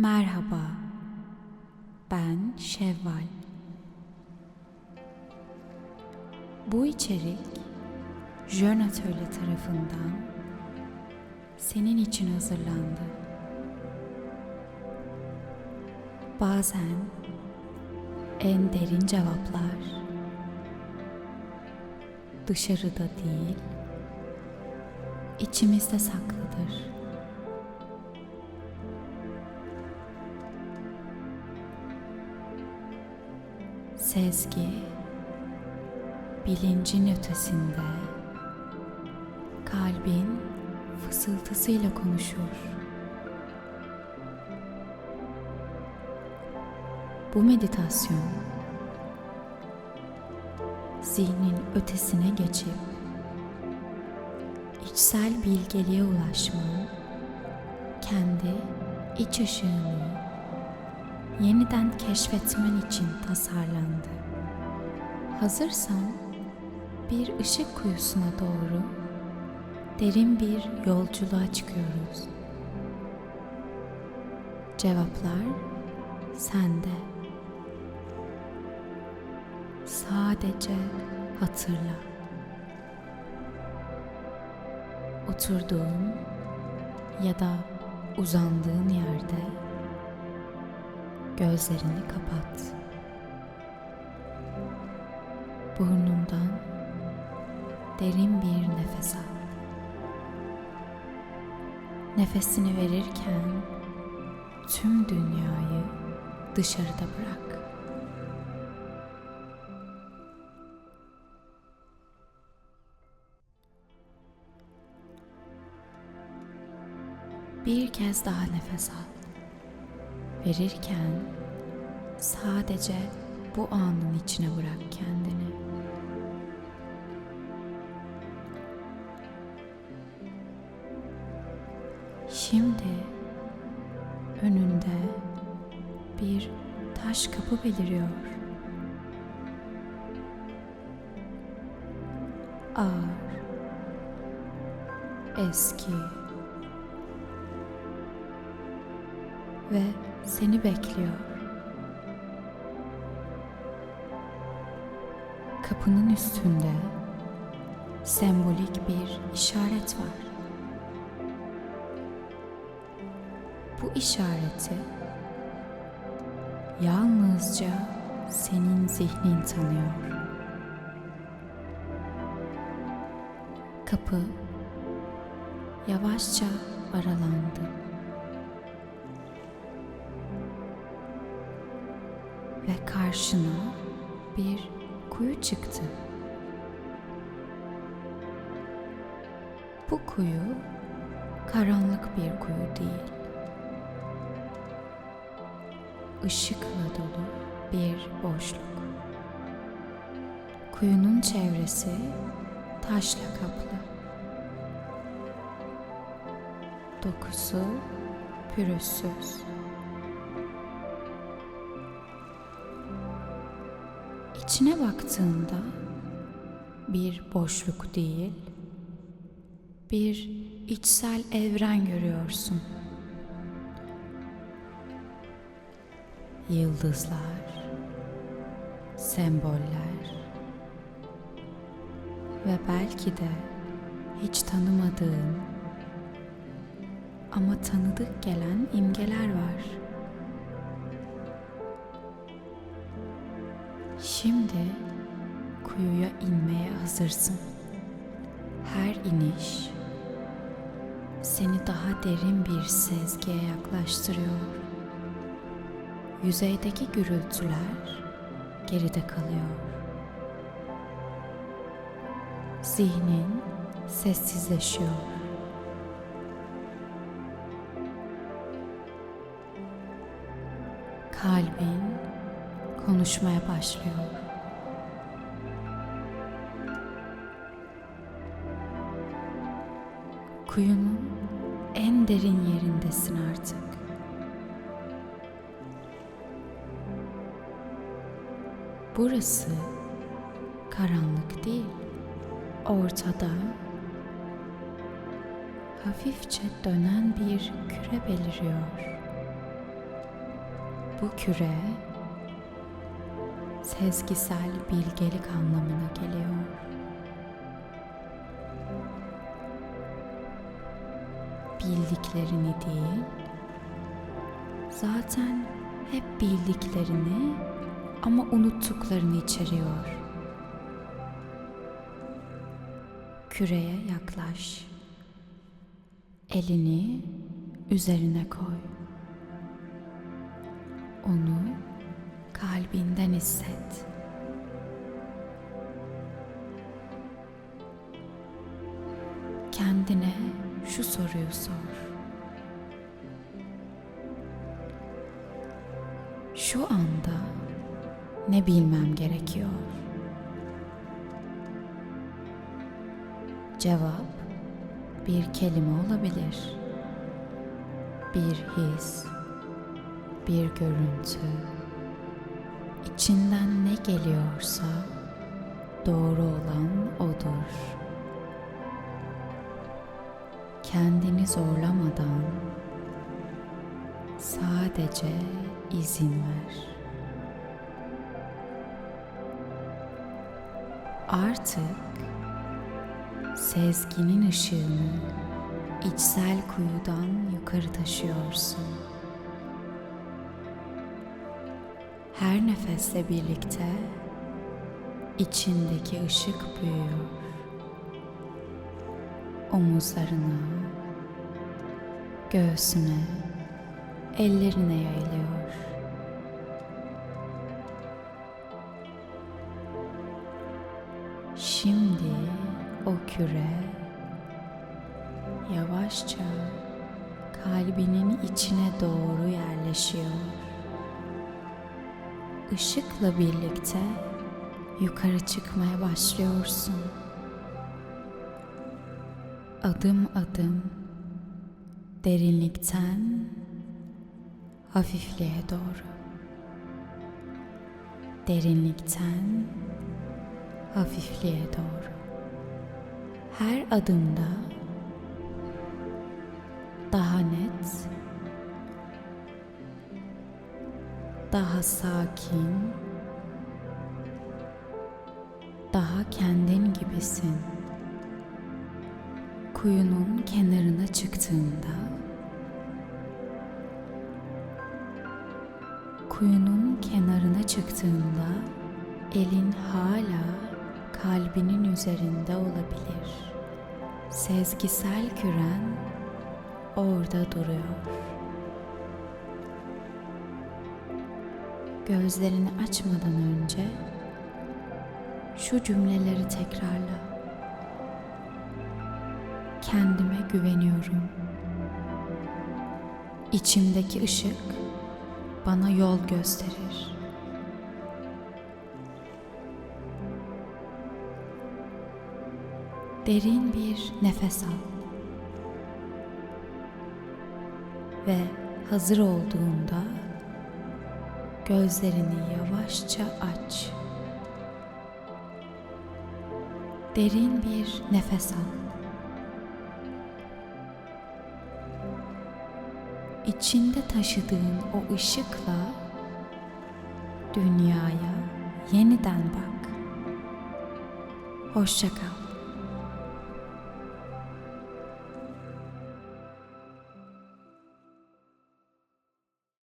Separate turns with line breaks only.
Merhaba. Ben Şevval. Bu içerik Jön Atölye tarafından senin için hazırlandı. Bazen en derin cevaplar dışarıda değil, içimizde saklıdır. Sezgi bilincin ötesinde kalbin fısıltısıyla konuşur. Bu meditasyon zihnin ötesine geçip içsel bilgeliğe ulaşmanın kendi iç ışığını yeniden keşfetmen için tasarlandı. Hazırsan bir ışık kuyusuna doğru derin bir yolculuğa çıkıyoruz. Cevaplar sende. Sadece hatırla. Oturduğun ya da uzandığın yerde gözlerini kapat. Burnundan derin bir nefes al. Nefesini verirken tüm dünyayı dışarıda bırak. Bir kez daha nefes al. Verirken sadece bu anın içine bırak kendini. Şimdi önünde bir taş kapı beliriyor. Ağır, eski ve seni bekliyor. Kapının üstünde sembolik bir işaret var. Bu işareti yalnızca senin zihnin tanıyor. Kapı yavaşça aralandı. Karşına bir kuyu çıktı. Bu kuyu karanlık bir kuyu değil. Işıkla dolu bir boşluk. Kuyunun çevresi taşla kaplı. Dokusu pürüzsüz. İçine baktığında bir boşluk değil, bir içsel evren görüyorsun. Yıldızlar, semboller ve belki de hiç tanımadığın ama tanıdık gelen imgeler var. Şimdi kuyuya inmeye hazırsın. Her iniş seni daha derin bir sezgiye yaklaştırıyor. Yüzeydeki gürültüler geride kalıyor. Zihnin sessizleşiyor. Kalbin konuşmaya başlıyor. Kuyunun en derin yerindesin artık. Burası karanlık değil, ortada hafifçe dönen bir küre beliriyor. Bu küre sezgisel bilgelik anlamına geliyor. Bildiklerini değil, zaten hep bildiklerini ama unuttuklarını içeriyor. Küreye yaklaş. Elini üzerine koy. Onu kalbinden hisset. Kendine şu soruyu sor. Şu anda ne bilmem gerekiyor? Cevap bir kelime olabilir. Bir his, bir görüntü. İçinden ne geliyorsa doğru olan odur. Kendini zorlamadan sadece izin ver. Artık sezginin ışığını içsel kuyudan yukarı taşıyorsun. Her nefesle birlikte içindeki ışık büyüyor. Omuzlarına, göğsüne, ellerine yayılıyor. Şimdi o küre yavaşça kalbinin içine doğru yerleşiyor. Işıkla birlikte yukarı çıkmaya başlıyorsun. Adım adım derinlikten hafifliğe doğru. Derinlikten hafifliğe doğru. Her adımda daha net, daha sakin, daha kendin gibisin. Kuyunun kenarına çıktığında kuyunun kenarına çıktığında elin hala kalbinin üzerinde olabilir. Sezgisel küren orada duruyor. Gözlerini açmadan önce şu cümleleri tekrarla. Kendime güveniyorum. İçimdeki ışık bana yol gösterir. Derin bir nefes al. Ve hazır olduğunda gözlerini yavaşça aç. Derin bir nefes al. İçinde taşıdığın o ışıkla dünyaya yeniden bak. Hoşça kal.